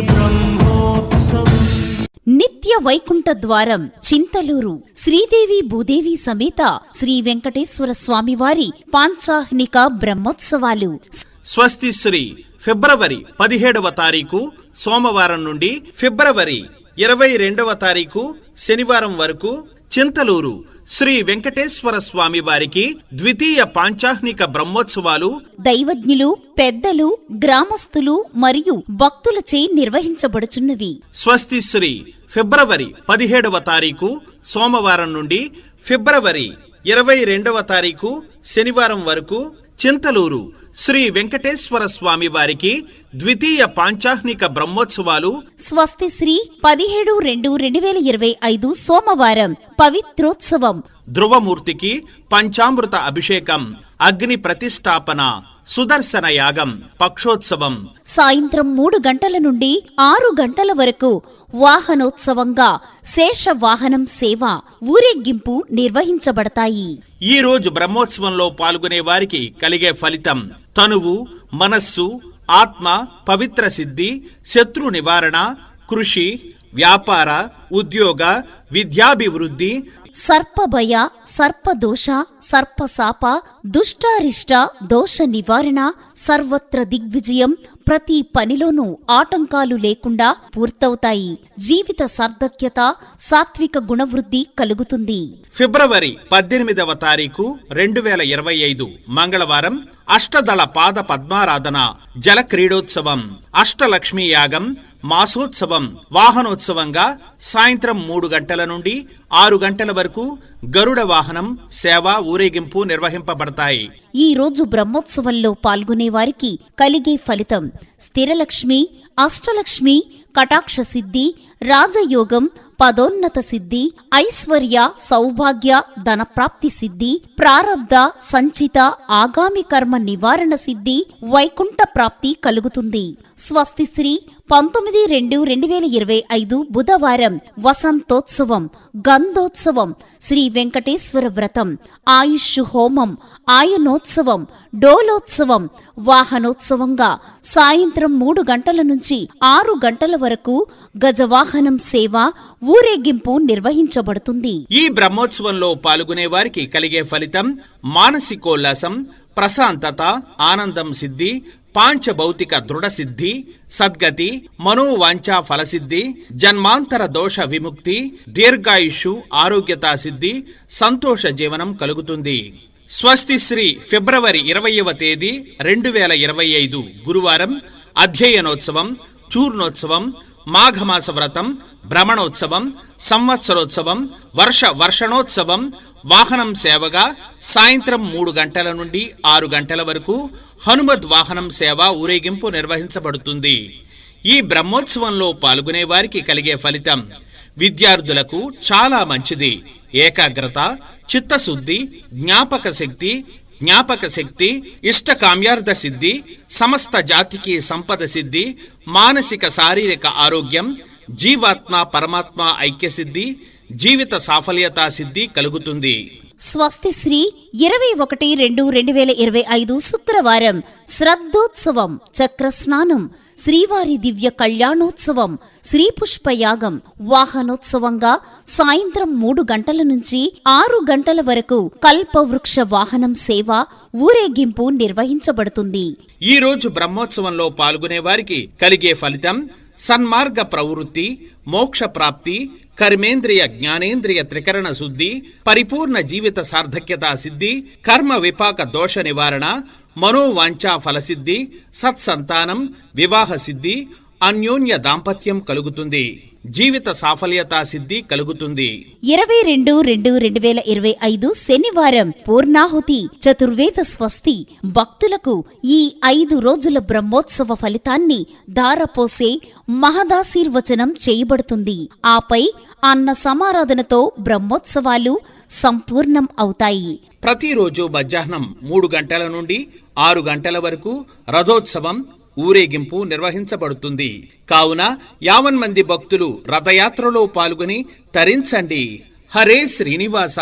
బ్రహ్మోత్సవం. నిత్య వైకుంఠ ద్వారం చింతలూరు. శ్రీదేవి భూదేవి సమేత శ్రీ వెంకటేశ్వర స్వామివారి పాంచాహ్నిక బ్రహ్మోత్సవాలు. స్వస్తి శ్రీ ఫిబ్రవరి పదిహేడవ తారీఖు సోమవారం నుండి ఫిబ్రవరి ఇరవై రెండవ తారీఖు శనివారం వరకు చింతలూరు. శ్రీ వెంకటేశ్వర స్వామి వారికి ద్వితీయ పాంచాహ్నిక బ్రహ్మోత్సవాలు దైవజ్ఞులు పెద్దలు గ్రామస్తులు మరియు భక్తులచే నిర్వహించబడుచున్నవి. స్వస్తి శ్రీ ఫిబ్రవరి పదిహేడవ తారీఖు సోమవారం నుండి ఫిబ్రవరి ఇరవై రెండవ తారీఖు శనివారం వరకు చింతలూరు శ్రీ వెంకటేశ్వర స్వామి వారికి ద్వితీయ పాంచాహ్నిక బ్రహ్మోత్సవాలు స్వస్తి శ్రీ పదిహేడు రెండు రెండు వేల ఇరవై ఐదు సోమవారం పవిత్రోత్సవం. ధ్రువమూర్తికి పంచామృత అభిషేకం అగ్ని ప్రతిష్టాపన. సుదర్శన యాగం పక్షోత్సవం. సాయంత్రం మూడు గంటల నుండి ఆరు గంటల వరకు వాహనోత్సవంగా శేష వాహనం సేవ ఊరేగింపు నిర్వహించబడతాయి. ఈ రోజు బ్రహ్మోత్సవంలో పాల్గొనే వారికి కలిగే ఫలితం తనువు మనస్సు ఆత్మ పవిత్ర సిద్ధి శత్రు నివారణ కృషి వ్యాపార ఉద్యోగ విద్యాభివృద్ధి. సర్పభయ సర్పదోష సర్పశాప దుష్టారిష్ట దోష నివారణ సర్వత్ర దిగ్విజయం ప్రతి పనిలోనూ ఆటంకాలు లేకుండా పూర్తవుతాయి. జీవిత సార్థక్యత సాత్విక గుణవృద్ధి కలుగుతుంది. ఫిబ్రవరి పద్దెనిమిదవ తారీఖు రెండు వేల ఇరవై ఐదు మంగళవారం అష్టదళ పాద పద్మారాధన జల క్రీడోత్సవం అష్టలక్ష్మీ యాగం మాసోత్సవం వాహనోత్సవంగా సాయంత్రం మూడు గంటల నుండి ఆరు గంటల వరకు గరుడ వాహనం సేవ ఊరేగింపు నిర్వహింపబడతాయి. ఈ రోజు బ్రహ్మోత్సవంలో పాల్గొనే వారికి కలిగే ఫలితం స్థిరలక్ష్మి అష్టలక్ష్మి కటాక్ష సిద్ధి రాజయోగం పదోన్నత సిద్ధి ఐశ్వర్య సౌభాగ్య ధనప్రాప్తి సిద్ధి ప్రారబ్ధ సంచిత ఆగామి కర్మ నివారణ సిద్ధి వైకుంఠ ప్రాప్తి కలుగుతుంది. స్వస్తి శ్రీ పంతొమ్మిది రెండు రెండు వేల ఇరవై ఐదు బుధవారం వసంతోత్సవం గంధోత్సవం శ్రీ వెంకటేశ్వర వ్రతం ఆయుష్ హోమం ఆయనోత్సవం డోలోత్సవం వాహనోత్సవంగా సాయంత్రం మూడు గంటల నుంచి ఆరు గంటల వరకు గజవాహనం సేవ ఊరేగింపు నిర్వహించబడుతుంది. ఈ బ్రహ్మోత్సవంలో పాల్గొనే వారికి కలిగే ఫలితం మానసికోల్లాసం ప్రశాంతత ఆనందం సిద్ధి పాంచభౌతిక దృఢ సిద్ధి సద్గతి మనోవాంఛా ఫలసిద్ధి జన్మాంతర దోష విముక్తి దీర్ఘాయుషు ఆరోగ్యతా సిద్ధి సంతోష జీవనం కలుగుతుంది. స్వస్తి శ్రీ ఫిబ్రవరి ఇరవయవ తేదీ రెండు వేల ఇరవై ఐదు గురువారం అధ్యయనోత్సవం చూర్ణోత్సవం మాఘమాస వ్రతం భ్రమణోత్సవం సంవత్సరోత్సవం వర్ష వర్షణోత్సవం వాహనం సేవగా సాయంత్రం మూడు గంటల నుండి ఆరు గంటల వరకు హనుమద్ వాహనం సేవ ఊరేగింపు నిర్వహించబడుతుంది. ఈ బ్రహ్మోత్సవంలో పాల్గొనే వారికి కలిగే ఫలితం విద్యార్థులకు చాలా మంచిది. ఏకాగ్రత చిత్తశుద్ధి జ్ఞాపక శక్తి జ్ఞాపక శక్తి ఇష్ట కామ్యార్థ సిద్ధి సమస్త జాతికి సంపద సిద్ధి మానసిక శారీరక ఆరోగ్యం జీవాత్మ పరమాత్మ ఐక్య సిద్ధి జీవిత సాఫల్యతా సిద్ధి కలుగుతుంది. స్వస్తి శ్రీ ఇరవై ఒకటి రెండు రెండు వేల ఇరవై ఐదు శుక్రవారం శ్రద్ధోత్సవం చక్ర స్నానం శ్రీవారి దివ్య కళ్యాణోత్సవం శ్రీ పుష్పయాగం వాహనోత్సవంగా సాయంత్రం మూడు గంటల నుంచి ఆరు గంటల వరకు కల్పవృక్ష వాహనం సేవ ఊరేగింపు నిర్వహించబడుతుంది. ఈ రోజు బ్రహ్మోత్సవంలో పాల్గొనే వారికి కలిగే ఫలితం సన్మార్గ ప్రవృత్తి మోక్ష ప్రాప్తి కర్మేంద్రియ జ్ఞానేంద్రియ త్రికరణ శుద్ధి పరిపూర్ణ జీవిత సార్థక్యతా సిద్ధి కర్మ విపాక దోష నివారణ మనోవాంఛా ఫలసిద్ధి సత్సంతానం వివాహ సిద్ధి అన్యోన్య దాంపత్యం కలుగుతుంది. జీవిత సాఫల్యతా సిద్ధి కలుగుతుంది. ఇరవై రెండు రెండు రెండు వేల ఇరవై ఐదు శనివారం పూర్ణాహుతి చతుర్వేద స్వస్తి. భక్తులకు ఈ ఐదు రోజుల బ్రహ్మోత్సవ ఫలితాన్ని దారపోసే మహదాశీర్వచనం చేయబడుతుంది. ఆపై అన్న సమారాధనతో బ్రహ్మోత్సవాలు సంపూర్ణం అవుతాయి. ప్రతిరోజు మధ్యాహ్నం మూడు గంటల నుండి ఆరు గంటల వరకు రథోత్సవం ఊరేగింపు నిర్వహించబడుతుంది. కావున యావన్ మంది భక్తులు రథయాత్రలో పాల్గొని తరించండి. హరే శ్రీనివాస!